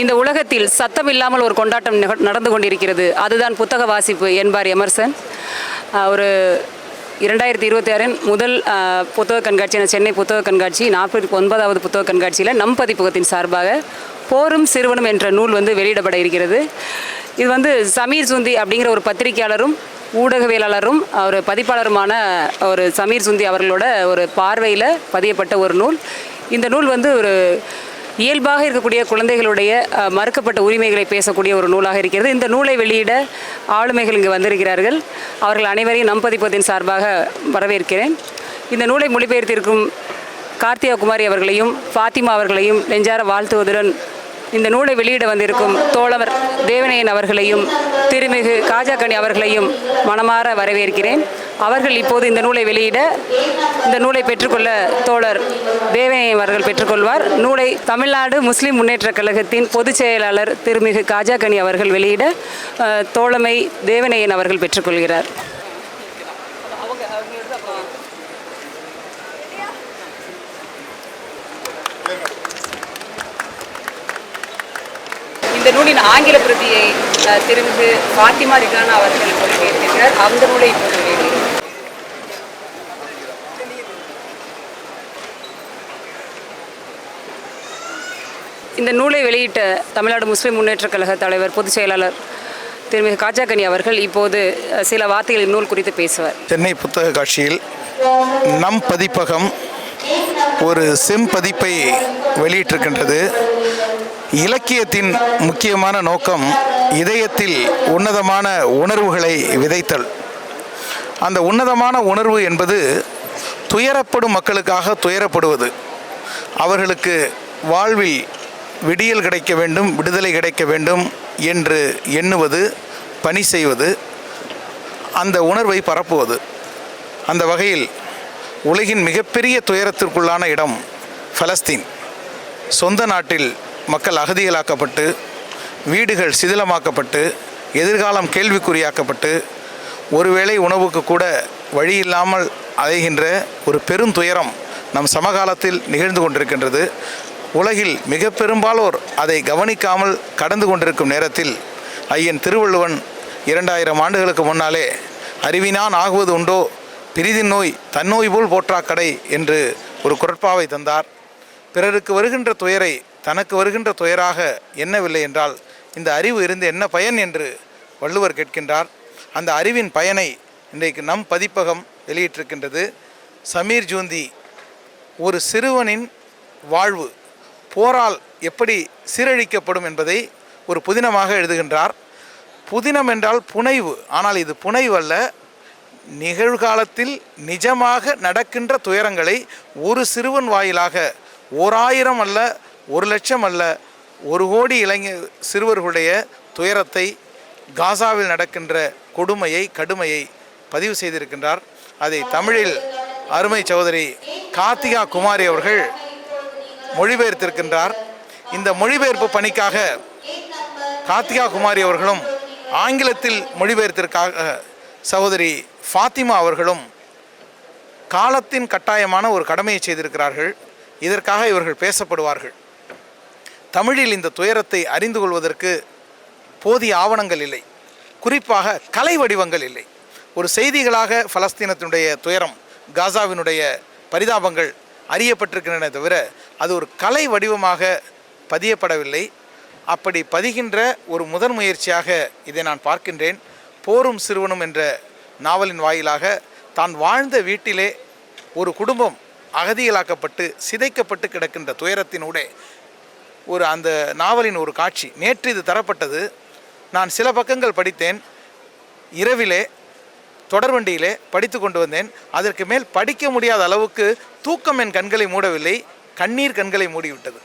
இந்த உலகத்தில் சத்தம் இல்லாமல் ஒரு கொண்டாட்டம் நடந்து கொண்டிருக்கிறது. அதுதான் புத்தக வாசிப்பு என்பார் எமர்சன். ஒரு இரண்டாயிரத்தி இருபத்தி ஆறின் முதல் புத்தக கண்காட்சியான சென்னை புத்தக கண்காட்சி நாற்பத்தி ஒன்பதாவது புத்தக கண்காட்சியில் நம் பதிப்பகத்தின் சார்பாக போரும் சிறுவனும் என்ற நூல் வந்து வெளியிடப்பட இருக்கிறது. இது வந்து சமீர் சுந்தி அப்படிங்கிற ஒரு பத்திரிகையாளரும் ஊடகவியலாளரும் ஒரு பதிப்பாளருமான ஒரு சமீர் சுந்தி அவர்களோட ஒரு பார்வையில் பதியப்பட்ட ஒரு நூல். இந்த நூல் வந்து ஒரு இயல்பாக இருக்கக்கூடிய குழந்தைகளுடைய மறுக்கப்பட்ட உரிமைகளை பேசக்கூடிய ஒரு நூலாக இருக்கிறது. இந்த நூலை வெளியிட ஆளுமைகள் இங்கு வந்திருக்கிறார்கள். அவர்கள் அனைவரையும் நம் பதிப்பகத்தின் சார்பாக வரவேற்கிறேன். இந்த நூலை மொழிபெயர்த்திருக்கும் கார்த்திகா குமாரி அவர்களையும் ஃபாத்திமா அவர்களையும் நெஞ்சார வாழ்த்துவதுடன் இந்த நூலை வெளியிட வந்திருக்கும் தோழவர் தேவனையன் அவர்களையும் திருமிகு காஜாக்கணி அவர்களையும் மனமாற வரவேற்கிறேன். அவர்கள் இப்போது இந்த நூலை வெளியிட இந்த நூலை பெற்றுக்கொள்ள தோழர் தேவனையன் அவர்கள் பெற்றுக்கொள்வார். நூலை தமிழ்நாடு முஸ்லிம் முன்னேற்றக் கழகத்தின் பொதுச் செயலாளர் திருமிகு காஜாகனி அவர்கள் வெளியிட தோழமை தேவனையன் அவர்கள் பெற்றுக்கொள்கிறார். இந்த நூலின் ஆங்கில பிரதியை திருமிகு பாத்திமா ரிகானா அவர்கள் மொழிபெயர்த்திருக்கிறார் அந்த நூலை இப்போது இந்த நூலை வெளியிட்ட தமிழ்நாடு முஸ்லீம் முன்னேற்றக் கழக தலைவர் பொதுச் செயலாளர் திருமிகு காஜாகனி அவர்கள் இப்போது சில வார்த்தைகள் நூல் குறித்து பேசுவார். சென்னை புத்தக காட்சியில் நம் பதிப்பகம் ஒரு செம்பதிப்பை வெளியிட்டிருக்கின்றது. இலக்கியத்தின் முக்கியமான நோக்கம் இதயத்தில் உன்னதமான உணர்வுகளை விதைத்தல். அந்த உன்னதமான உணர்வு என்பது துயரப்படும் மக்களுக்காக துயரப்படுவது. அவர்களுக்கு வாழ்வில் விடியல் கிடைக்க வேண்டும் விடுதலை கிடைக்க வேண்டும் என்று எண்ணுவது பணி செய்வது அந்த உணர்வை பரப்புவது. அந்த வகையில் உலகின் மிகப்பெரிய துயரத்திற்குள்ளான இடம் பலஸ்தீன். சொந்த நாட்டில் மக்கள் அகதிகளாக்கப்பட்டு வீடுகள் சிதிலமாக்கப்பட்டு எதிர்காலம் கேள்விக்குறியாக்கப்பட்டு ஒருவேளை உணவுக்கு கூட வழி இல்லாமல் அலைகின்ற ஒரு பெருந்துயரம் நம் சமகாலத்தில் நிகழ்ந்து கொண்டிருக்கின்றது. உலகில் மிக பெரும்பாலோர் அதை கவனிக்காமல் கடந்து கொண்டிருக்கும் நேரத்தில் ஐயன் திருவள்ளுவன் இரண்டாயிரம் ஆண்டுகளுக்கு முன்னாலே அறிவினான் ஆகுவது உண்டோ? பிரிதின் நோய் தன்னோய் போல் போற்றாக்கடை என்று ஒரு குரட்பாவை தந்தார். பிறருக்கு வருகின்ற துயரை தனக்கு வருகின்ற துயராக எண்ணவில்லை என்றால் இந்த அறிவு இருந்து என்ன பயன் என்று வள்ளுவர் கேட்கின்றார். அந்த அறிவின் பயனை இன்றைக்கு நம் பதிப்பகம் வெளியிட்டிருக்கின்றது. சமீர் ஜூந்தி ஒரு சிறுவனின் வாழ்வு போரால் எப்படி சீரழிக்கப்படும் என்பதை ஒரு புதினமாக எழுதுகின்றார். புதினம் என்றால் புனைவு. ஆனால் இது புனைவு அல்ல. நிகழ்காலத்தில் நிஜமாக நடக்கின்ற துயரங்களை ஒரு சிறுவன் வாயிலாக ஓராயிரம் அல்ல ஒரு லட்சம் அல்ல ஒரு கோடி இளைஞர் சிறுவர்களுடைய துயரத்தை காசாவில் நடக்கின்ற கொடுமையை கடுமையை பதிவு செய்திருக்கின்றார். அதை தமிழில் அருமை சௌதரி கார்த்திகா குமாரி அவர்கள் மொழிபெயர்த்திருக்கின்றார். இந்த மொழிபெயர்ப்பு பணிக்காக கார்த்திகா குமாரி அவர்களும் ஆங்கிலத்தில் மொழிபெயர்த்திற்காக சகோதரி ஃபாத்திமா அவர்களும் காலத்தின் கட்டாயமான ஒரு கடமையை செய்திருக்கிறார்கள். இதற்காக இவர்கள் பேசப்படுவார்கள். தமிழில் இந்த துயரத்தை அறிந்து கொள்வதற்கு போதிய ஆவணங்கள் இல்லை. குறிப்பாக கலை வடிவங்கள் இல்லை. ஒரு செய்திகளாக பலஸ்தீனத்தினுடைய துயரம் காசாவினுடைய பரிதாபங்கள் அறியப்பட்டிருக்கின்றன தவிர அது ஒரு கலை வடிவமாக பதியப்படவில்லை. அப்படி பதிகின்ற ஒரு முதன் முயற்சியாக இதை நான் பார்க்கின்றேன். போரும் சிறுவனும் என்ற நாவலின் வாயிலாக தான் வாழ்ந்த வீட்டிலே ஒரு குடும்பம் அகதிகளாக்கப்பட்டு சிதைக்கப்பட்டு கிடக்கின்ற துயரத்தினூடே ஒரு அந்த நாவலின் ஒரு காட்சி நேற்று இது தரப்பட்டது. நான் சில பக்கங்கள் படித்தேன். இரவிலே தொடர்வண்டியிலே படித்து கொண்டு வந்தேன். அதற்கு மேல் படிக்க முடியாத அளவுக்கு தூக்கம் என் கண்களை மூடவில்லை. கண்ணீர் கண்களை மூடிவிட்டது.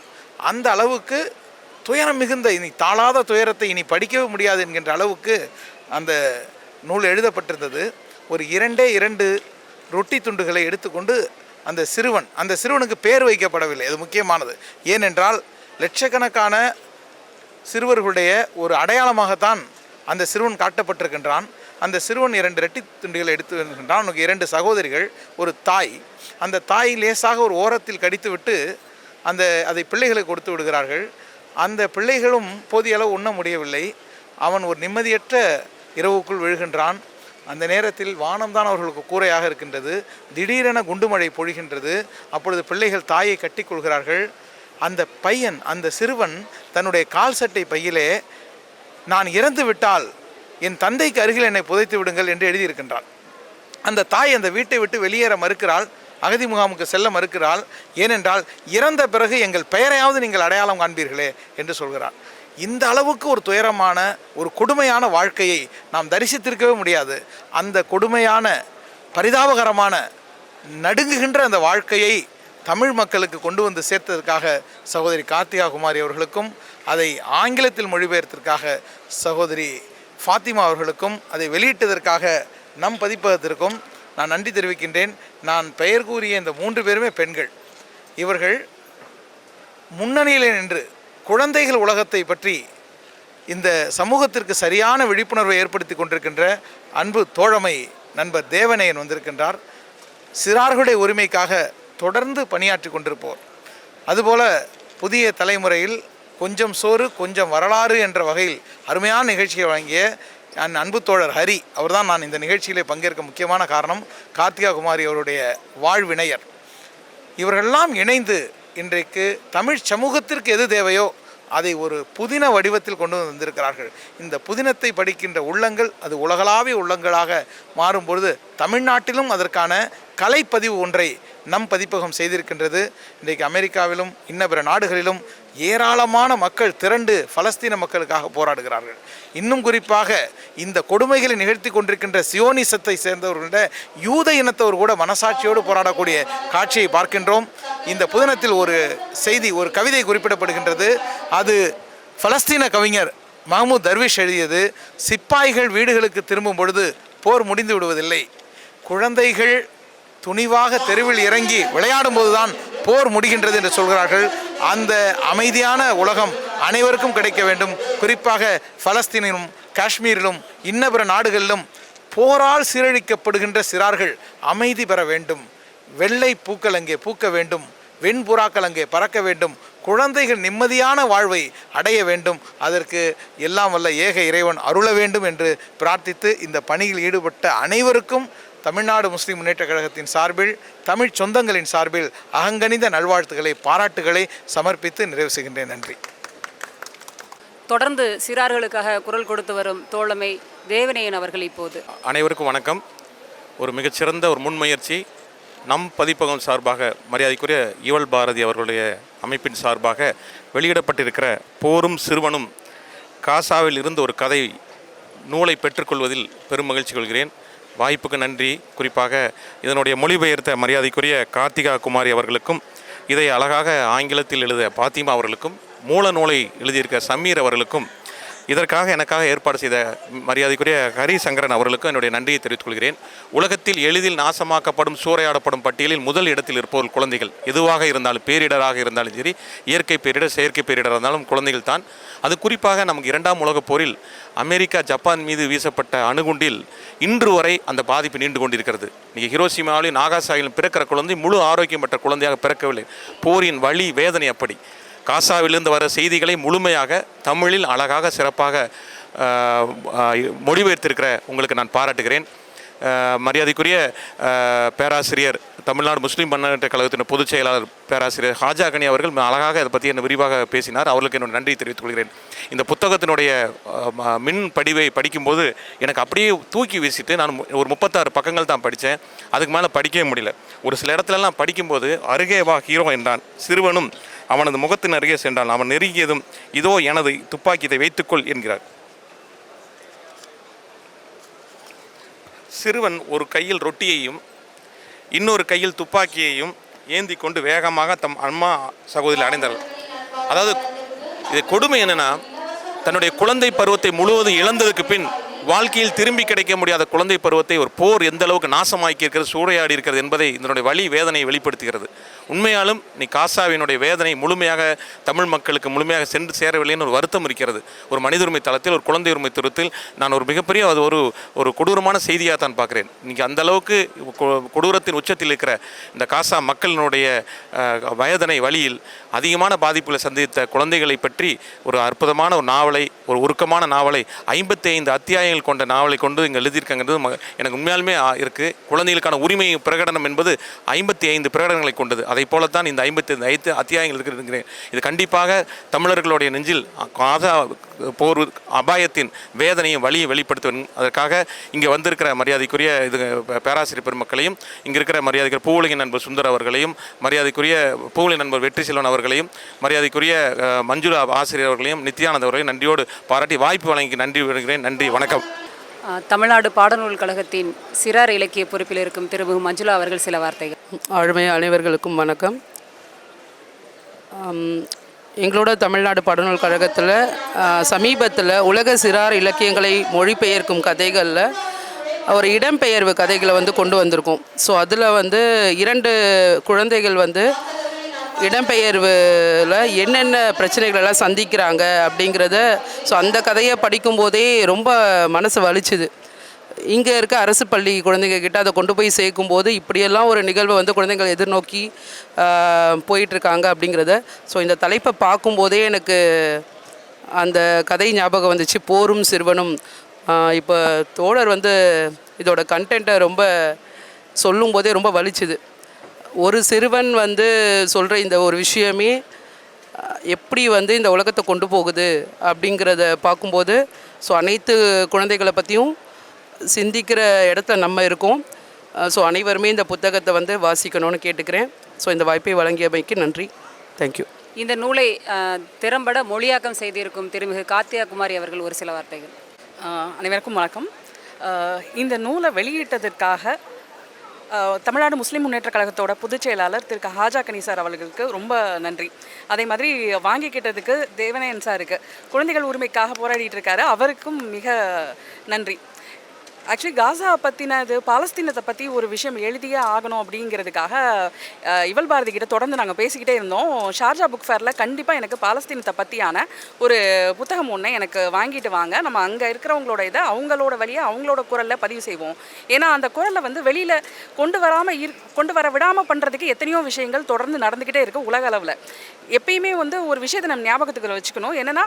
அந்த அளவுக்கு துயரம் மிகுந்த இனி தாளாத துயரத்தை இனி படிக்கவே முடியாது என்கின்ற அளவுக்கு அந்த நூல் எழுதப்பட்டிருந்தது. ஒரு இரண்டே இரண்டு ரொட்டி துண்டுகளை எடுத்துக்கொண்டு அந்த சிறுவன் அந்த சிறுவனுக்கு பேர் வைக்கப்படவில்லை. அது முக்கியமானது. ஏனென்றால் லட்சக்கணக்கான சிறுவர்களுடைய ஒரு அடையாளமாகத்தான் அந்த சிறுவன் காட்டப்பட்டிருக்கின்றான். அந்த சிறுவன் இரண்டு ரெட்டி துண்டுகளை எடுத்து வருகின்றான் அவனுக்கு இரண்டு சகோதரிகள் ஒரு தாய். அந்த தாய் லேசாக ஒரு ஓரத்தில் கடித்துவிட்டு அந்த அதை பிள்ளைகளுக்கு கொடுத்து விடுகிறார்கள். அந்த பிள்ளைகளும் போதிய அளவு உண்ண முடியவில்லை. அவன் ஒரு நிம்மதியற்ற இரவுக்குள் விழுகின்றான். அந்த நேரத்தில் வானம்தான் அவர்களுக்கு கூரையாக இருக்கின்றது. திடீரென குண்டுமழை பொழிகின்றது. அப்பொழுது பிள்ளைகள் தாயை கட்டிக்கொள்கிறார்கள் அந்த பையன் அந்த சிறுவன் தன்னுடைய கால் சட்டை பையிலே நான் இறந்து விட்டால் என் தந்தைக்கு அருகில் என்னை புதைத்து விடுங்கள் என்று எழுதியிருக்கின்றான். அந்த தாய் அந்த வீட்டை விட்டு வெளியேற மறுக்கிறாள் அகதி முகாமுக்கு செல்ல மறுக்கிறாள் ஏனென்றால் இறந்த பிறகு எங்கள் பெயரையாவது நீங்கள் அடையாளம் காண்பீர்களே என்று சொல்கிறார் இந்த அளவுக்கு ஒரு துயரமான ஒரு கொடுமையான வாழ்க்கையை நாம் தரிசித்திருக்கவே முடியாது. அந்த கொடுமையான பரிதாபகரமான நடுங்குகின்ற அந்த வாழ்க்கையை தமிழ் மக்களுக்கு கொண்டு வந்து சேர்த்ததற்காக சகோதரி கார்த்திகா குமாரி அவர்களுக்கும் அதை ஆங்கிலத்தில் மொழிபெயர்த்திற்காக சகோதரி ஃபாத்திமா அவர்களுக்கும் அதை வெளியிட்டதற்காக நம் பதிப்பகத்திற்கும் நான் நன்றி தெரிவிக்கின்றேன். நான் பெயர் கூறிய இந்த மூன்று பேருமே பெண்கள். இவர்கள் முன்னணியில் நின்று குழந்தைகள் உலகத்தை பற்றி இந்த சமூகத்திற்கு சரியான விழிப்புணர்வை ஏற்படுத்தி கொண்டிருக்கின்ற அன்பு தோழமை நண்பர் தேவனையன் வந்திருக்கின்றார். சிறார்களுடைய உரிமைக்காக தொடர்ந்து பணியாற்றி கொண்டிருப்போர். அதுபோல புதிய தலைமுறையில் கொஞ்சம் சோறு கொஞ்சம் வரலாறு என்ற வகையில் அருமையான நிகழ்ச்சியை வழங்கிய என் அன்பு தோழர் ஹரி அவர்தான் நான் இந்த நிகழ்ச்சியிலே பங்கேற்க முக்கியமான காரணம். கார்த்திகா குமாரி அவருடைய வாழ்வினையர். இவர்களெல்லாம் இணைந்து இன்றைக்கு தமிழ் சமூகத்திற்கு எது தேவையோ அதை ஒரு புதின வடிவத்தில் கொண்டு வந்து வந்திருக்கிறார்கள். இந்த புதினத்தை படிக்கின்ற உள்ளங்கள் அது உலகளாவிய உள்ளங்களாக மாறும்பொழுது தமிழ்நாட்டிலும் அதற்கான கலைப்பதிவு ஒன்றை நம் பதிப்பகம் செய்திருக்கின்றது. இன்றைக்கு அமெரிக்காவிலும் இன்ன பிற நாடுகளிலும் ஏராளமான மக்கள் திரண்டு பலஸ்தீன மக்களுக்காக போராடுகிறார்கள். இன்னும் குறிப்பாக இந்த கொடுமைகளை நிகழ்த்தி கொண்டிருக்கின்ற சியோனிசத்தை சேர்ந்தவர்கள யூத இனத்தவர் கூட மனசாட்சியோடு போராடக்கூடிய காட்சியை பார்க்கின்றோம். இந்த புதினத்தில் ஒரு செய்தி ஒரு கவிதை குறிப்பிடப்படுகின்றது. அது பலஸ்தீன கவிஞர் மஹமூத் தர்விஷ் எழுதியது சிப்பாய்கள் வீடுகளுக்கு திரும்பும் பொழுது போர் முடிந்து விடுவதில்லை. குழந்தைகள் துணிவாக தெருவில் இறங்கி விளையாடும் போதுதான் போர் முடிகின்றது என்று சொல்கிறார்கள். அந்த அமைதியான உலகம் அனைவருக்கும் கிடைக்க வேண்டும். குறிப்பாக பலஸ்தீனிலும் காஷ்மீரிலும் இன்ன பிற நாடுகளிலும் போரால் சீரழிக்கப்படுகின்ற சிறார்கள் அமைதி பெற வேண்டும். வெள்ளை பூக்கள் அங்கே பூக்க வேண்டும். வெண்புறாக்கள் அங்கே பறக்க வேண்டும். குழந்தைகள் நிம்மதியான வாழ்வை அடைய வேண்டும். அதற்கு எல்லாம் வல்ல ஏக இறைவன் அருள வேண்டும் என்று பிரார்த்தித்து இந்த பணியில் ஈடுபட்ட அனைவருக்கும் தமிழ்நாடு முஸ்லிம் முன்னேற்ற கழகத்தின் சார்பில் தமிழ் சொந்தங்களின் சார்பில் அகங்கனிந்த நல்வாழ்த்துக்களை பாராட்டுகளை சமர்ப்பித்து நிறைவு செய்கின்றேன். நன்றி. தொடர்ந்து சிறார்களுக்காக குரல் கொடுத்து வரும் தோழமை தேவநேயன் அவர்கள் இப்போது. அனைவருக்கும் வணக்கம். ஒரு மிகச்சிறந்த ஒரு முன்முயற்சி. நம் பதிப்பகம் சார்பாக மரியாதைக்குரிய ஈவல் பாரதி அவர்களுடைய அமைப்பின் சார்பாக வெளியிடப்பட்டிருக்கிற போரும் சிறுவனும் காசாவில் இருந்து ஒரு கதை நூலை பெற்றுக்கொள்வதில் பெரும் மகிழ்ச்சி கொள்கிறேன். வாய்ப்புக்கு நன்றி. குறிப்பாக இதனுடைய மொழிபெயர்த்த மரியாதைக்குரிய கார்த்திகா குமாரி அவர்களுக்கும் இதை அழகாக ஆங்கிலத்தில் எழுத பாத்திமா அவர்களுக்கும் மூல நூலை எழுதியிருக்க சமீர் அவர்களுக்கும் இதற்காக எனக்காக ஏற்பாடு செய்த மரியாதைக்குரிய ஹரி சங்கரன் அவர்களுக்கும் என்னுடைய நன்றியை தெரிவித்துக் கொள்கிறேன் உலகத்தில் எளிதில் நாசமாக்கப்படும் சூறையாடப்படும் பட்டியலில் முதல் இடத்தில் இருப்பவர் குழந்தைகள். எதுவாக இருந்தாலும் பேரிடராக இருந்தாலும் சரி இயற்கை பேரிடர் செயற்கை பேரிடர் இருந்தாலும் குழந்தைகள் தான். அது குறிப்பாக நமக்கு இரண்டாம் உலகப் போரில் அமெரிக்கா ஜப்பான் மீது வீசப்பட்ட அணுகுண்டில் இன்று வரை அந்த பாதிப்பு நீண்டு கொண்டிருக்கிறது. நீங்கள் ஹிரோசிமாவிலும் நாகாசாகிலும் பிறக்கிற குழந்தை முழு ஆரோக்கியம் பெற்ற குழந்தையாக பிறக்கவில்லை. போரின் வழி வேதனை அப்படி. காசாவிலிருந்து வர செய்திகளை முழுமையாக தமிழில் அழகாக சிறப்பாக மொழிபெயர்த்திருக்கிற உங்களுக்கு நான் பாராட்டுகிறேன். மரியாதைக்குரிய பேராசிரியர் தமிழ்நாடு முஸ்லீம் பன்னாட்டு கழகத்தின் பொதுச் செயலாளர் பேராசிரியர் ஹாஜா கனி அவர்கள் அழகாக அதை பற்றி என்ன விரிவாக பேசினார். அவர்களுக்கு என்னோட நன்றி தெரிவித்துக் கொள்கிறேன். இந்த புத்தகத்தினுடைய ம- மின் படிவை படிக்கும்போது எனக்கு அப்படியே தூக்கி வீசிட்டு நான் மு- ஒரு முப்பத்தாறு பக்கங்கள் தான் படித்தேன். அதுக்கு மேலே படிக்கவே முடியல. ஒரு சில இடத்துலலாம் படிக்கும்போது அருகே வா ஹீரோ என்றான். சிறுவனும் அவனது முகத்தின் அருகே சென்றான். அவன் நெருங்கியதும் இதோ எனது துப்பாக்கியதை வைத்துக்கொள் என்கிறார். சிறுவன் ஒரு கையில் ரொட்டியையும் இன்னொரு கையில் துப்பாக்கியையும் ஏந்தி கொண்டு வேகமாக தம் அம்மா சகோதரி அடைந்தார் அதாவது இது கொடுமை என்னென்னா தன்னுடைய குழந்தை பருவத்தை முழுவதும் இழந்ததுக்கு பின் வாழ்க்கையில் திரும்பி கிடைக்க முடியாத குழந்தை பருவத்தை ஒரு போர் எந்த அளவுக்கு நாசமாக்கி இருக்கிறது சூறையாடி இருக்கிறது என்பதை இதனுடைய வழி வேதனையை வெளிப்படுத்துகிறது. உண்மையாலும் நீ காசாவினுடைய வேதனை முழுமையாக தமிழ் மக்களுக்கு முழுமையாக சென்று சேரவில்லைன்னு ஒரு வருத்தம் இருக்கிறது. ஒரு மனித உரிமை தளத்தில் ஒரு குழந்தை உரிமை தளத்தில் நான் ஒரு மிகப்பெரிய அது ஒரு ஒரு கொடூரமான செய்தியாக தான் பார்க்குறேன். நீங்கள் அந்த அளவுக்கு கொ- கொடூரத்தின் உச்சத்தில் இருக்கிற இந்த காசா மக்களினுடைய வயதனை வேதனை வழியில் அதிகமான பாதிப்புகளை சந்தித்த குழந்தைகளை பற்றி ஒரு அற்புதமான ஒரு நாவலை ஒரு உருக்கமான நாவலை ஐம்பத்தி ஐந்து அத்தியாயங்கள் கொண்ட நாவலை கொண்டு இங்கே எழுதியிருக்காங்கிறது எனக்கு உண்மையாலுமே இருக்குது குழந்தைகளுக்கான உரிமை பிரகடனம் என்பது ஐம்பத்தி ஐந்து பிரகடனங்களை கொண்டது. அதை போலத்தான் இந்த ஐம்பத்தி ஐந்து அத்தியாயங்கள் இருக்கிறேன் இது கண்டிப்பாக தமிழர்களுடைய நெஞ்சில் காதா போர் அபாயத்தின் வேதனையும் வழியும் வெளிப்படுத்தும் அதற்காக இங்கே வந்திருக்கிற மரியாதைக்குரிய இது பேராசிரியர் பெருமக்களையும் இங்கே இருக்கிற மரியாதைக்குரிய பூவுலகின் நண்பர் சுந்தர் அவர்களையும் மரியாதைக்குரிய பூவுலி நண்பர் வெற்றி செல்வன் அவர்களையும் மரியாதைக்குரிய மஞ்சுளா ஆசிரியர் அவர்களையும் நித்யானந்த் அவர்களையும் நன்றியோடு பாராட்டி வாய்ப்பு வழங்கி நன்றி வருகிறேன் நன்றி வணக்கம். தமிழ்நாடு பாடநூல் கழகத்தின் சிறார் இலக்கிய பொறுப்பில் இருக்கும் திருமிகு மஞ்சுளா அவர்கள் சில வார்த்தைகள். ஆழ்மை அனைவர்களுக்கும் வணக்கம். எங்களோட தமிழ்நாடு பாடநூல் கழகத்தில் சமீபத்தில் உலக சிறார் இலக்கியங்களை மொழிபெயர்க்கும் கதைகளில் ஒரு இடம்பெயர்வு கதைகளை வந்து கொண்டு வந்திருக்கோம். ஸோ அதில் வந்து இரண்டு குழந்தைகள் வந்து இடம்பெயர்வில் என்னென்ன பிரச்சனைகளெல்லாம் சந்திக்கிறாங்க அப்படிங்கிறத ஸோ அந்த கதையை படிக்கும்போதே ரொம்ப மனசு வலிச்சுது. இங்கே இருக்க அரசு பள்ளி குழந்தைங்க கிட்ட அதை கொண்டு போய் சேர்க்கும்போது இப்படியெல்லாம் ஒரு நிகழ்வை வந்து குழந்தைகள் எதிர்நோக்கி போயிட்டுருக்காங்க அப்படிங்கிறத ஸோ இந்த தலைப்பை பார்க்கும்போதே எனக்கு அந்த கதை ஞாபகம் வந்துச்சு. போரும் சிறுவனும் இப்போ தோழர் வந்து இதோட கண்டென்ட்டை ரொம்ப சொல்லும்போதே ரொம்ப வலிச்சுது. ஒரு சிறுவன் வந்து சொல்கிற இந்த ஒரு விஷயமே எப்படி வந்து இந்த உலகத்தை கொண்டு போகுது அப்படிங்கிறத பார்க்கும்போது ஸோ அனைத்து குழந்தைகளை பற்றியும் சிந்திக்கிற இடத்துல நம்ம இருக்கோம். ஸோ அனைவருமே இந்த புத்தகத்தை வந்து வாசிக்கணும்னு கேட்டுக்கிறேன். ஸோ இந்த வாய்ப்பை வழங்கியமைக்கு நன்றி. தேங்க்யூ இந்த நூலை திறம்பட மொழியாக்கம் செய்திருக்கும் திருமிகு கார்த்தியா குமாரி அவர்கள் ஒரு சில வார்த்தைகள். அனைவருக்கும் வணக்கம். இந்த நூலை வெளியிட்டதற்காக தமிழ்நாடு முஸ்லீம் முன்னேற்ற கழகத்தோட பொதுச் செயலாளர் திரு ஹாஜா கனி சார் அவர்களுக்கு ரொம்ப நன்றி. அதே மாதிரி வாங்கிக்கிட்டதுக்கு தேவனேன் சாருக்கு குழந்தைகள் உரிமைக்காக போராடிட்டு இருக்காரு. அவருக்கும் மிக நன்றி. ஆக்சுவலி காசா பற்றினது பாலஸ்தீனத்தை பற்றி ஒரு விஷயம் எழுதியே ஆகணும் அப்படிங்கிறதுக்காக இவள் பாரதி கிட்ட தொடர்ந்து நாங்கள் பேசிக்கிட்டே இருந்தோம். ஷார்ஜா புக் ஃபேரில் கண்டிப்பாக எனக்கு பாலஸ்தீனத்தை பற்றியான ஒரு புத்தகம் ஒன்று எனக்கு வாங்கிட்டு வாங்க. நம்ம அங்கே இருக்கிறவங்களோட இதை அவங்களோட வழியாக அவங்களோட குரலில் பதிவு செய்வோம். ஏன்னா அந்த குரலை வந்து வெளியில் கொண்டு வராமல் இரு கொண்டு வர விடாமல் பண்ணுறதுக்கு எத்தனையோ விஷயங்கள் தொடர்ந்து நடந்துக்கிட்டே இருக்குது உலக அளவில். எப்பயுமே வந்து ஒரு விஷயத்தை நம்ம ஞாபகத்துக்கு வச்சுக்கணும். என்னென்னா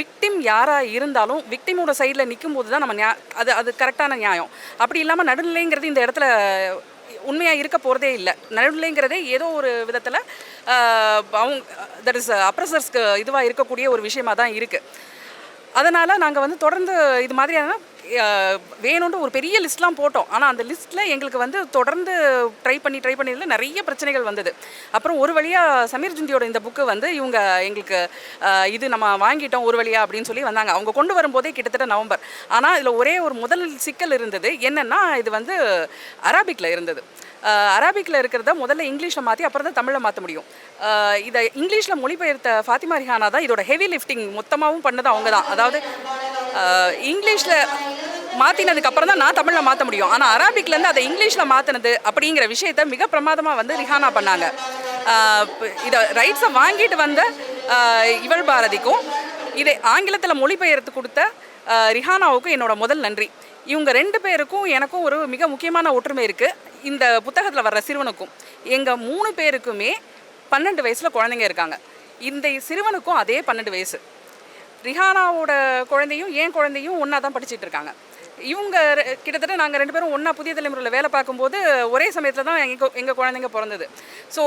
விக்டிம் யாராக இருந்தாலும் விக்டிமோட சைடில் நிற்கும் போது தான் நம்ம அது அது அது கரெக்டான நியாயம். அப்படி இல்லாமல் நடுநிலைங்கிறது இந்த இடத்துல உண்மையாக இருக்க போகிறதே இல்லை. நடுநிலைங்கிறதே ஏதோ ஒரு விதத்தில் அவங்க தட் இஸ் அப்ரஸர்ஸ்க்கு இதுவாக இருக்கக்கூடிய ஒரு விஷயமாக தான் இருக்குது அதனால் நாங்கள் வந்து தொடர்ந்து இது மாதிரியான வேணும்ன்ற ஒரு பெரிய லிஸ்ட்லாம் போட்டோம். ஆனால் அந்த லிஸ்ட்டில் எங்களுக்கு வந்து தொடர்ந்து ட்ரை பண்ணி ட்ரை பண்ணியில் நிறைய பிரச்சனைகள் வந்தது. அப்புறம் ஒரு வழியாக சமீர் ஜுந்தியோட இந்த புக்கு வந்து இவங்க எங்களுக்கு இது நம்ம வாங்கிட்டோம் ஒரு வழியாக அப்படின்னு சொல்லி வந்தாங்க. அவங்க கொண்டு வரும்போதே கிட்டத்தட்ட நவம்பர். ஆனால் இதில் ஒரே ஒரு முதல் சிக்கல் இருந்தது. என்னென்னா இது வந்து அராபிக்கில் இருந்தது. அராபிக்கில் இருக்கிறத முதல்ல இங்கிலீஷில் மாற்றி அப்புறம் தான் தமிழில் மாற்ற முடியும். இதை இங்கிலீஷில் மொழிபெயர்த்த ஃபாத்திமா ரிஹானா தான் இதோட ஹெவி லிஃப்டிங் மொத்தமாகவும் பண்ணது அவங்க தான். அதாவது இங்கிலீஷில் மாற்றினதுக்கு அப்புறம் தான் நான் தமிழில் மாற்ற முடியும். ஆனால் அராபிக்லேருந்து அதை இங்கிலீஷில் மாற்றினது அப்படிங்கிற விஷயத்த மிக பிரமாதமாக வந்து ரிஹானா பண்ணாங்க. இதை ரைட்ஸை வாங்கிட்டு வந்த இவள் பாரதிக்கும் இதை ஆங்கிலத்தில் மொழிபெயர்த்து கொடுத்த ரிஹானாவுக்கும் என்னோட முதல் நன்றி. இவங்க ரெண்டு பேருக்கும் எனக்கும் ஒரு மிக முக்கியமான ஒற்றுமை இருக்குது இந்த புத்தகத்தில் வர்ற சிறுவனுக்கும். எங்கள் மூணு பேருக்குமே பன்னெண்டு வயசில் குழந்தைங்க இருக்காங்க. இந்த சிறுவனுக்கும் அதே பன்னெண்டு வயசு. ரிஹானாவோட குழந்தையும் என் குழந்தையும் ஒன்றா தான் படிச்சிட்டு இருக்காங்க. இவங்க கிட்டத்தட்ட நாங்கள் ரெண்டு பேரும் ஒன்றா புதிய தலைமுறையில் வேலை பார்க்கும்போது ஒரே சமயத்தில் தான் எங்கள் எங்கள் குழந்தைங்க பிறந்தது. ஸோ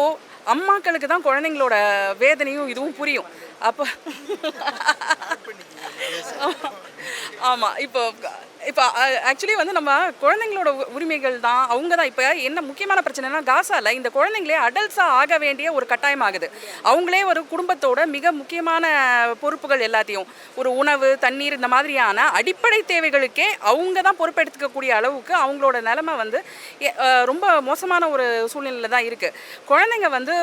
அம்மாக்களுக்கு தான் குழந்தைங்களோட வேதனையும் இதுவும் புரியும். அப்போ ஆமாம் இப்போ இப்போ ஆக்சுவலி வந்து நம்ம குழந்தைங்களோட உரிமைகள் தான் அவங்க தான் இப்போ என்ன முக்கியமான பிரச்சனைனா காசால இந்த குழந்தைங்களே அடல்ட்ஸாக ஆக வேண்டிய ஒரு கட்டாயம் ஆகுது. அவங்களே ஒரு குடும்பத்தோட மிக முக்கியமான பொறுப்புகள் எல்லாத்தையும் ஒரு உணவு தண்ணீர் இந்த மாதிரியான அடிப்படை தேவைகளுக்கே அவங்க தான் பொறுப்பெடுத்துக்கக்கூடிய அளவுக்கு அவங்களோட நிலைமை வந்து ரொம்ப மோசமான ஒரு சூழ்நிலையில் தான் இருக்குது குழந்தைங்க வந்து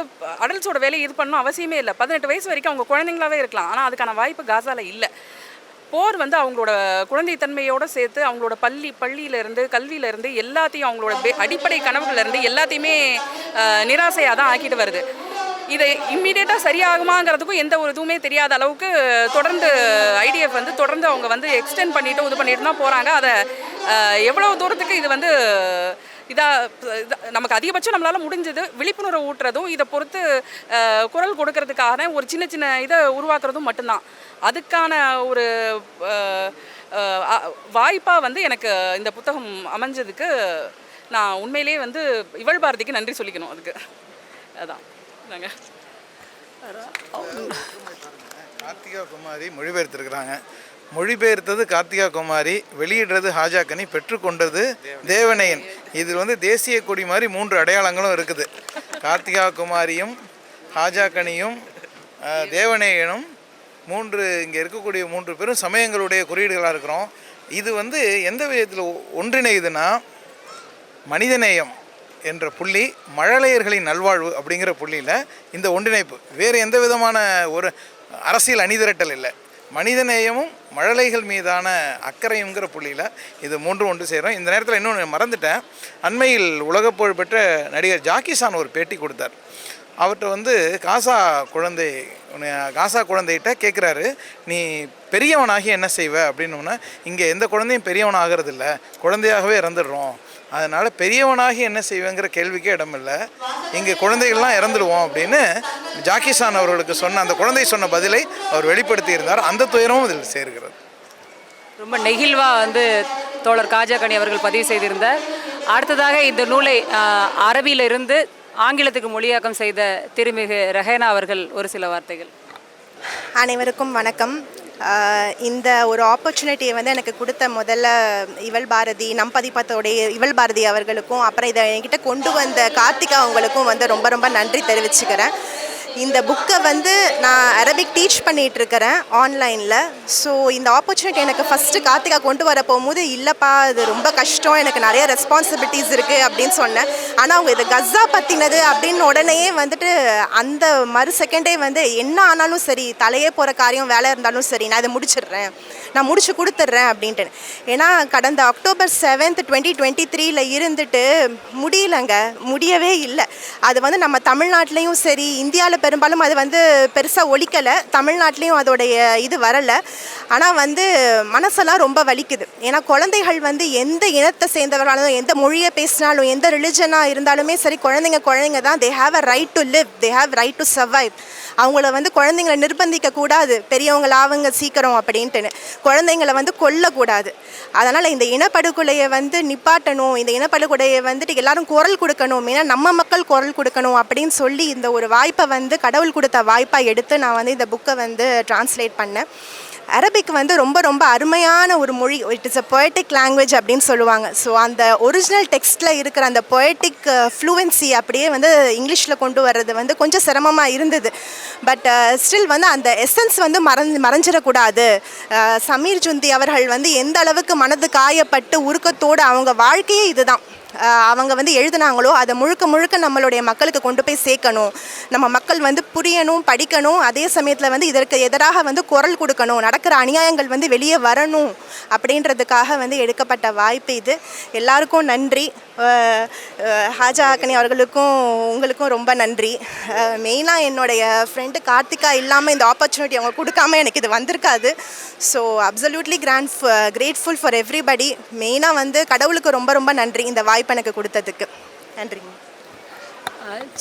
அடல்ட்ஸோட வேலையை இது பண்ணணும் அவசியமே இல்லை. பதினெட்டு வயசு வரைக்கும் அவங்க குழந்தைங்களாவே இருக்கலாம். ஆனால் அதுக்கான வாய்ப்பு காசால இல்லை. போர் வந்து அவங்களோட குழந்தைத்தன்மையோடு சேர்த்து அவங்களோட பள்ளி பள்ளியிலேருந்து கல்வியிலேருந்து எல்லாத்தையும் அவங்களோட அடிப்படை கனவுகள்லேருந்து எல்லாத்தையுமே நிராசையாக தான் ஆக்கிட்டு வருது. இதை இம்மிடியேட்டாக சரியாகுமாங்கிறதுக்கும் எந்த ஒரு இதுவுமே தெரியாத அளவுக்கு தொடர்ந்து ஐடிஎஃப் வந்து தொடர்ந்து அவங்க வந்து எக்ஸ்டெண்ட் பண்ணிவிட்டு இது பண்ணிட்டு தான் போகிறாங்க அதை எவ்வளோ தூரத்துக்கு இது வந்து இதாக நமக்கு அதிகபட்சம் நம்மளால் முடிஞ்சது விழிப்புணர்வு ஊட்டுறதும் இதை பொறுத்து குரல் கொடுக்கறதுக்கான ஒரு சின்ன சின்ன இதை உருவாக்குறதும் மட்டும்தான். அதுக்கான ஒரு வாய்ப்பாக வந்து எனக்கு இந்த புத்தகம் அமைஞ்சதுக்கு நான் உண்மையிலேயே வந்து இவள் பாரதிக்கு நன்றி சொல்லிக்கணும் அதுக்கு. அதான். நாங்கள் கார்த்திகா குமாரி மொழிபெயர்த்திருக்கிறாங்க. மொழிபெயர்த்தது கார்த்திகா குமாரி வெளியிடுறது ஹாஜாக்கனி பெற்றுக்கொண்டது தேவனையன் இதில் வந்து தேசிய கொடி மாதிரி மூன்று அடையாளங்களும் இருக்குது. கார்த்திகா குமாரியும் ஹாஜாக்கனியும் அஹ், தேவநேயனும் மூன்று இங்கே இருக்கக்கூடிய மூன்று பேரும் சமயங்களுடைய குறியீடுகளாக இருக்கிறோம். இது வந்து எந்த விதத்தில் ஒன்றிணையுதுன்னா மனிதநேயம் என்ற புள்ளி மழலையர்களின் நல்வாழ்வு அப்படிங்கிற புள்ளியில் இந்த ஒன்றிணைப்பு. வேறு எந்த விதமான ஒரு அரசியல் அணிதிரட்டல் இல்லை. மனிதநேயமும் மழலைகள் மீதான அக்கறையுங்கிற புள்ளியில் இது மூன்று ஒன்று செய்கிறோம் இந்த நேரத்தில் இன்னொன்று மறந்துட்டேன். அண்மையில் உலக புகழ்பெற்ற நடிகர் ஜாக்கிசான் ஒரு பேட்டி கொடுத்தார். அவர்கிட்ட வந்து காசா குழந்தை காசா குழந்தைகிட்ட கேட்குறாரு நீ பெரியவனாகி என்ன செய்வ? அப்படின்னோன்னா இங்கே எந்த குழந்தையும் பெரியவன் ஆகிறதில்ல குழந்தையாகவே இறந்துடுறோம். அதனால் பெரியவனாகி என்ன செய்வேங்கிற கேள்விக்கே இடமில்லை. இங்கே குழந்தைகள்லாம் இறந்துடுவோம் அப்படின்னு ஜாக்கிசான் அவர்களுக்கு சொன்ன அந்த குழந்தை சொன்ன பதிலை அவர் வெளிப்படுத்தி இருந்தார் அந்த துயரமும் இதில் சேர்கிறது. ரொம்ப நெகிழ்வாக வந்து தோழர் காஜாகனி அவர்கள் பதிவு செய்திருந்தார். அடுத்ததாக இந்த நூலை அரபியிலிருந்து ஆங்கிலத்துக்கு மொழியாக்கம் செய்த திருமிகு ரெஹேனா அவர்கள் ஒரு சில வார்த்தைகள். அனைவருக்கும் வணக்கம். இந்த ஒரு ஆப்பர்ச்சுனிட்டியை வந்து எனக்கு கொடுத்த முதல்ல இவள் பாரதி நம் பதிப்பத்தோடைய இவள் பாரதி அவர்களுக்கும் அப்புறம் இதை என்கிட்ட கொண்டு வந்த கார்த்திகா அவங்களுக்கும் வந்து ரொம்ப ரொம்ப நன்றி தெரிவிச்சுக்கிறேன். இந்த புக்கை வந்து நான் அரபிக் டீச் பண்ணிட்டு இருக்கிறேன் ஆன்லைனில் ஸோ இந்த ஆப்பர்ச்சுனிட்டி எனக்கு ஃபஸ்ட்டு கார்த்திகா கொண்டு வர போகும்போது இல்லைப்பா இது ரொம்ப கஷ்டம் எனக்கு நிறைய ரெஸ்பான்சிபிலிட்டிஸ் இருக்குது அப்படின்னு சொன்னேன். ஆனால் அவங்க இது கஸ்ஸா பற்றினது அப்படின்னு உடனே வந்துட்டு அந்த மறு செகண்டே வந்து என்ன ஆனாலும் சரி தலையே போகிற காரியம் வேலை இருந்தாலும் சரி நான் இதை முடிச்சிடுறேன். நான் முடிச்சு கொடுத்துட்றேன் அப்படின்ட்டு. ஏன்னா கடந்த அக்டோபர் செவன்த் டுவெண்ட்டி டுவெண்ட்டி த்ரீல இருந்துட்டு முடியலங்க. முடியவே இல்லை. அது வந்து நம்ம தமிழ்நாட்டிலையும் சரி இந்தியாவில் பெரும்பாலும் அது வந்து பெருசாக ஒழிக்கலை தமிழ்நாட்டிலையும் அதோடைய இது வரலை. ஆனால் வந்து மனசெல்லாம் ரொம்ப வலிக்குது. ஏன்னா குழந்தைகள் வந்து எந்த இனத்தை சேர்ந்தவர்களாலும் எந்த மொழியை பேசினாலும் எந்த ரிலிஜனாக இருந்தாலுமே சரி குழந்தைங்க குழந்தைங்க தான். They have a right to live they have right to survive அவங்கள வந்து குழந்தைங்களை நிர்பந்திக்க கூடாது. பெரியவங்கள சீக்கிரம் அப்படின்ட்டுன்னு. குழந்தைங்களை வந்து கொல்லக்கூடாது. அதனால் இந்த இனப்படுகொலையை வந்து நிப்பாட்டணும். இந்த இனப்படுகொலையை வந்துட்டு எல்லாரும் குரல் கொடுக்கணும். ஏன்னா நம்ம மக்கள் குரல் கொடுக்கணும் அப்படின்னு சொல்லி இந்த ஒரு வாய்ப்பை வந்து கடவுள் கொடுத்த வாய்ப்பாக எடுத்து நான் வந்து இந்த புக்கை வந்து டிரான்ஸ்லேட் பண்ணேன். அரபிக் வந்து ரொம்ப ரொம்ப அருமையான ஒரு மொழி. It is a poetic language அப்படின்னு சொல்லுவாங்க. ஸோ அந்த ஒரிஜினல் டெக்ஸ்ட்டில் இருக்கிற அந்த பொயட்டிக் ஃப்ளூவன்சி uh, அப்படியே வந்து இங்கிலீஷில் கொண்டு வர்றது வந்து கொஞ்சம் சிரமமாக இருந்தது. பட் ஸ்டில் uh, வந்து அந்த எசன்ஸ் வந்து மறந்து மறைஞ்சிடக்கூடாது. Uh, சமீர் ஜுந்தி அவர்கள் வந்து எந்த அளவுக்கு மனது காயப்பட்டு உருக்கத்தோடு அவங்க வாழ்க்கையே இதுதான். அவங்க வந்து எழுதுனாங்களோ அதை முழுக்க முழுக்க நம்மளுடைய மக்களுக்கு கொண்டு போய் சேர்க்கணும். நம்ம மக்கள் வந்து புரியணும் படிக்கணும் அதே சமயத்தில் வந்து இதற்கு எதிராக வந்து குரல் கொடுக்கணும் நடக்கிற அநியாயங்கள் வந்து வெளியே வரணும் அப்படின்றதுக்காக வந்து எடுக்கப்பட்ட வாய்ப்பு இது. எல்லாருக்கும் நன்றி. ஹாஜா அக்கனி அவர்களுக்கும் உங்களுக்கும் ரொம்ப நன்றி. மெயினாக என்னுடைய ஃப்ரெண்டு கார்த்திகா இல்லாமல் இந்த ஆப்பர்ச்சுனிட்டி அவங்க கொடுக்காம எனக்கு இது வந்திருக்காது. So absolutely grand grateful for everybody மெயினாக வந்து கடவுளுக்கு ரொம்ப ரொம்ப நன்றி இந்த வாய்ப்பு எனக்கு கொடுத்ததுக்கு. நன்றிங்க.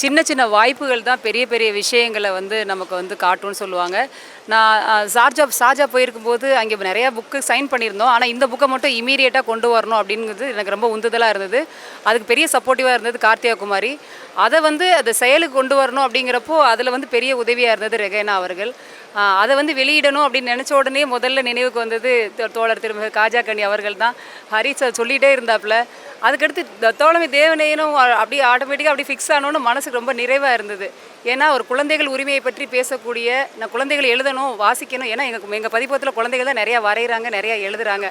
சின்ன சின்ன வாய்ப்புகள் தான் பெரிய பெரிய விஷயங்களை வந்து நமக்கு வந்து காட்டும்னு சொல்லுவாங்க. நான் சார்ஜா ஷார்ஜா ஷார்ஜா போயிருக்கும்போது அங்கே நிறையா புக்கு சைன் பண்ணியிருந்தோம். ஆனால் இந்த புக்கை மட்டும் இமீடியட்டாக கொண்டு வரணும் அப்படிங்கிறது எனக்கு ரொம்ப உந்துதலாக இருந்தது. அதுக்கு பெரிய சப்போர்ட்டிவாக இருந்தது கார்த்தியா குமாரி அதை வந்து அதை செயலுக்கு கொண்டு வரணும் அப்படிங்கிறப்போ அதில் வந்து பெரிய உதவியாக இருந்தது ரெகேனா அவர்கள். அதை வந்து வெளியிடணும் அப்படின்னு நினச்ச உடனே முதல்ல நினைவுக்கு வந்தது தோழர் திருமிகு காஜா கனி அவர்கள் தான். ஹரி சார் சொல்லிகிட்டே இருந்தாப்புல. அதுக்கடுத்து த- தோழமை தேவனையனும் அப்படியே ஆட்டோமேட்டிக்காக அப்படி ஃபிக்ஸ் ஆனோன்னு மனசுக்கு ரொம்ப நிறைவாக இருந்தது. ஏன்னா ஒரு குழந்தைகள் உரிமையை பற்றி பேசக்கூடிய நான் குழந்தைகள் எழுதணும் வாசிக்கணும் ஏன்னா எங்கள் எங்கள் பதிப்பத்தில் குழந்தைகள் தான் நிறையா வரைகிறாங்க நிறையா எழுதுகிறாங்க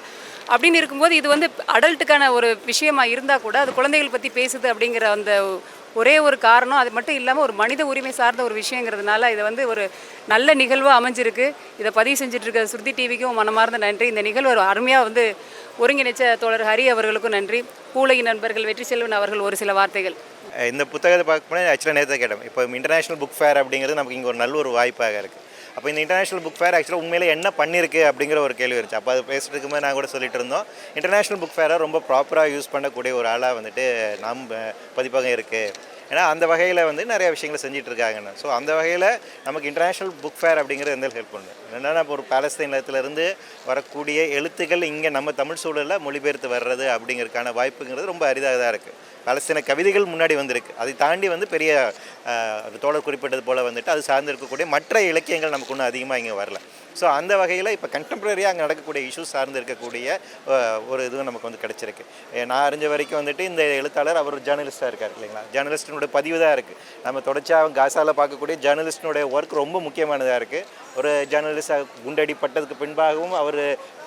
அப்படின்னு இருக்கும்போது இது வந்து அடல்ட்டுக்கான ஒரு விஷயமா இருந்தால் கூட அது குழந்தைகள் பற்றி பேசுது அப்படிங்கிற அந்த ஒரே ஒரு காரணம் அது மட்டும் இல்லாமல் ஒரு மனித உரிமை சார்ந்த ஒரு விஷயங்கிறதுனால இது வந்து ஒரு நல்ல நிகழ்வாக அமைஞ்சிருக்கு. இதை பதிவு செஞ்சிட்ருக்க இருக்க ஸ்ருதி டிவிக்கும் மனமார்ந்த நன்றி. இந்த நிகழ்வு ஒரு அருமையாக வந்து ஒருங்கிணைச்ச தோழர் ஹரி அவர்களுக்கும் நன்றி. பூலகி நண்பர்கள் வெற்றி செல்வன் அவர்கள் ஒரு சில வார்த்தைகள். இந்த புத்தகத்தை பார்க்க போனால் ஆக்சுவலாக நேற்று கேட்டோம் இப்போ இன்டர்நேஷனல் புக் ஃபேர் அப்படிங்கிறது நமக்கு இங்கே ஒரு நல்ல ஒரு வாய்ப்பாக இருக்குது அப்போ இந்த இன்டர்நேஷனல் புக் ஃபேர் ஆக்சுவலாக உண்மையிலே என்ன பண்ணியிருக்கு அப்படிங்கிற ஒரு கேள்வி இருந்துச்சு. அப்போ அது பேசுறதுக்கு நான் கூட சொல்லிட்டு இருந்தோம். இன்டர்நேஷனல் புக் ஃபேரை ரொம்ப ப்ராப்பராக யூஸ் பண்ணக்கூடிய ஒரு ஆளாக வந்துட்டு நாம் பதிப்பகம் இருக்குது ஏன்னா அந்த வகையில் வந்து நிறைய விஷயங்களை செஞ்சுட்டு இருக்காங்கன்னு ஸோ அந்த வகையில் நமக்கு இன்டர்நேஷ்னல் புக் ஃபேர் அப்படிங்கிறது எந்த ஹெல்ப் பண்ணுது? என்னென்னா இப்போ ஒரு பாலஸ்தீன் வரக்கூடிய எழுத்துக்கள் இங்கே நம்ம தமிழ் சூழலில் மொழிபெயர்த்து வர்றது அப்படிங்கிறதுக்கான வாய்ப்புங்கிறது ரொம்ப அரிதாக தான் இருக்குது பலஸ்தீன கவிதைகள் முன்னாடி வந்திருக்கு. அதை தாண்டி வந்து பெரிய அது தோழர் குறிப்பிட்டது போல் வந்துட்டு அது சார்ந்திருக்கக்கூடிய மற்ற இலக்கியங்கள் நமக்கு ஒன்றும் அதிகமாக இங்கே வரல. ஸோ அந்த வகையில் இப்போ கண்டெம்பரரியாக அங்கே நடக்கக்கூடிய இஷ்யூஸ் சார்ந்து இருக்கக்கூடிய ஒரு இதுவும் நமக்கு வந்து கிடச்சிருக்கு. நான் அறிஞ்ச வரைக்கும் வந்துட்டு இந்த எழுத்தாளர் அவர் ஒரு ஜேர்னலிஸ்ட்டாக இருக்கார் இல்லைங்களா? ஜேர்னலிஸ்டினுடைய பதிவு தான் இருக்குது நம்ம தொடர்ச்சியாக காசாவில் பார்க்கக்கூடிய ஜேர்னலிஸ்டினுடைய ஒர்க் ரொம்ப முக்கியமானதாக இருக்குது ஒரு ஜேர்னலிஸ்டாக குண்டடிப்பட்டதுக்கு பின்பாகவும் அவர்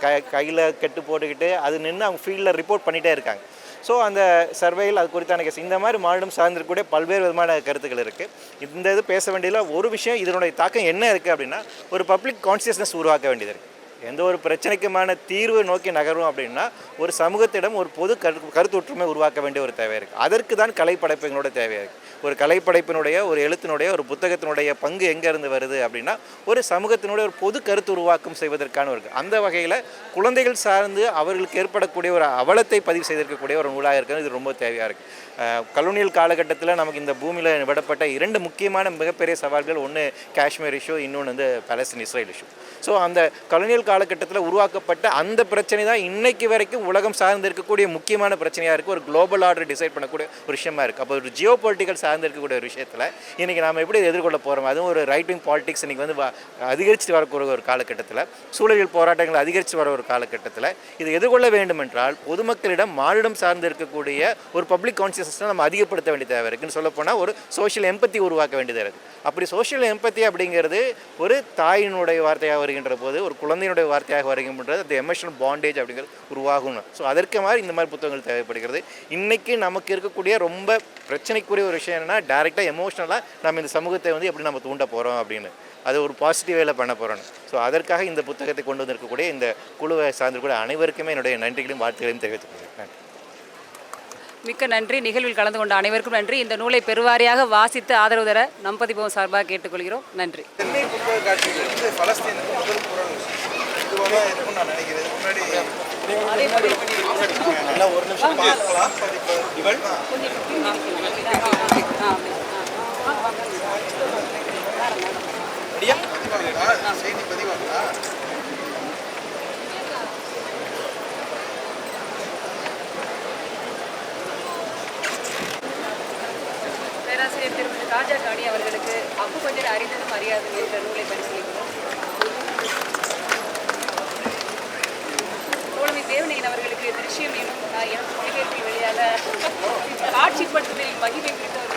க கையில் கெட்டு போட்டுக்கிட்டு அது நின்று அவங்க ஃபீல்டில் ரிப்போர்ட் பண்ணிகிட்டே இருக்காங்க. ஸோ அந்த சர்வேயில் அது குறித்தான கேஸ் இந்த மாதிரி மாநிலம் சார்ந்திருக்கக்கூடிய பல்வேறு விதமான கருத்துக்கள் இருக்குது இந்த இது பேச வேண்டியதில் ஒரு விஷயம் இதனுடைய தாக்கம் என்ன இருக்குது அப்படின்னா ஒரு பப்ளிக் கான்சியஸ்னஸ் உருவாக்க வேண்டியது இருக்குது எந்த ஒரு பிரச்சனைக்குமான தீர்வு நோக்கி நகரும் அப்படின்னா ஒரு சமூகத்திடம் ஒரு பொது கரு கருத்து ஒற்றுமை உருவாக்க வேண்டிய ஒரு தேவை இருக்குது அதற்கு தான் கலைப்படைப்புகளோட தேவை இருக்குது ஒரு கலைப்படைப்பினுடைய ஒரு எழுத்தினுடைய ஒரு புத்தகத்தினுடைய பங்கு எங்கேருந்து வருது அப்படின்னா ஒரு சமூகத்தினுடைய ஒரு பொது கருத்து உருவாக்கம் செய்வதற்கான ஒரு அந்த வகையில் குழந்தைகள் சார்ந்து அவர்களுக்கு ஏற்படக்கூடிய ஒரு அவலத்தை பதிவு செய்திருக்கக்கூடிய ஒரு நூலாக இருக்கிறது. இது ரொம்ப தேவையாக இருக்குது கலோனியல் காலகட்டத்தில் நமக்கு இந்த பூமியில் விடப்பட்ட இரண்டு முக்கியமான மிகப்பெரிய சவால்கள் ஒன்று காஷ்மீர் இஷ்யூ இன்னொன்று வந்து பலஸ்தீன் இஸ்ரேல் இஷ்யூ ஸோ அந்த கலோனியல் காலகட்டத்தில் உருவாக்கப்பட்ட அந்த பிரச்சனை தான் இன்னைக்கு வரைக்கும் உலகம் சார்ந்து இருக்கக்கூடிய முக்கியமான பிரச்சனையாக இருக்குது ஒரு குளோபல் ஆர்டர் டிசைட் பண்ணக்கூடிய ஒரு விஷயமா இருக்குது அப்போ ஒரு ஜியோ பொலிட்டிக்கல் சார்ந்து இருக்கக்கூடிய ஒரு விஷயத்தில் இன்றைக்கி நாம் எப்படி எதிர்கொள்ள போகிறோம் அதுவும் ஒரு ரைட் விங் பாலிடிக்ஸ் இன்றைக்கி வந்து அதிகரித்து வரக்கூடிய ஒரு காலகட்டத்தில் சூழலியல் போராட்டங்கள் அதிகரித்து வர ஒரு காலகட்டத்தில் இதை எதிர்கொள்ள வேண்டுமென்றால் பொதுமக்களிடம் மாநிலம் சார்ந்து இருக்கக்கூடிய ஒரு பப்ளிக் கான்சியஸ்னஸ் நம்ம அதிகப்படுத்த வேண்டிய தேவை இருக்குன்னு சொல்லப்போனால் ஒரு சோஷியல் எம்பத்தி உருவாக்க வேண்டியதாக இருக்குது அப்படி சோஷியல் எம்பத்தி அப்படிங்கிறது ஒரு தாயினுடைய வார்த்தையாக வருகின்ற போது ஒரு குழந்தையினுடைய வார்த்தையாக வருகின்றது அந்த எமோஷனல் பாண்டேஜ் அப்படிங்கிறது உருவாகணும் ஸோ அதற்கு மாதிரி இந்த மாதிரி புத்தகங்கள் தேவைப்படுகிறது. இன்றைக்கி நமக்கு இருக்கக்கூடிய ரொம்ப பிரச்சனைக்குரிய ஒரு விஷயம் என்னென்னா டேரெக்டாக எமோஷனலாக நம்ம இந்த சமூகத்தை வந்து எப்படி நம்ம தூண்ட போகிறோம் அப்படின்னு. அது ஒரு பாசிட்டிவ் வேலை பண்ண போகிறோம் ஸோ அதற்காக இந்த புத்தகத்தை கொண்டு வந்திருக்கக்கூடிய இந்த குழுவை சார்ந்திருக்கூடிய அனைவருக்குமே என்னுடைய நன்றிகளையும் வார்த்தைகளையும் தெரிவித்துக்கிறேன் நன்றி. மிக்க நன்றி. நிகழ்வில் கலந்து கொண்ட அனைவருக்கும் நன்றி. இந்த நூலை பெருவாரியாக வாசித்து ஆதரவு தர நம்பதிபவம் சார்பாக கேட்டுக்கொள்கிறோம். நன்றி. செய்தி பதிவாங்களா ராஜா காணி அவர்களுக்கு அப்பு கொஞ்சம் அறிந்தது மரியாதை என்ற நூலை பரிசீலிக்கிறோம். தோழமை தேவனையின் அவர்களுக்கு திருஷ்யம் எனும் எனும் வெளியாக காட்சிப்படுத்துதலில் மகிமை குறித்த ஒரு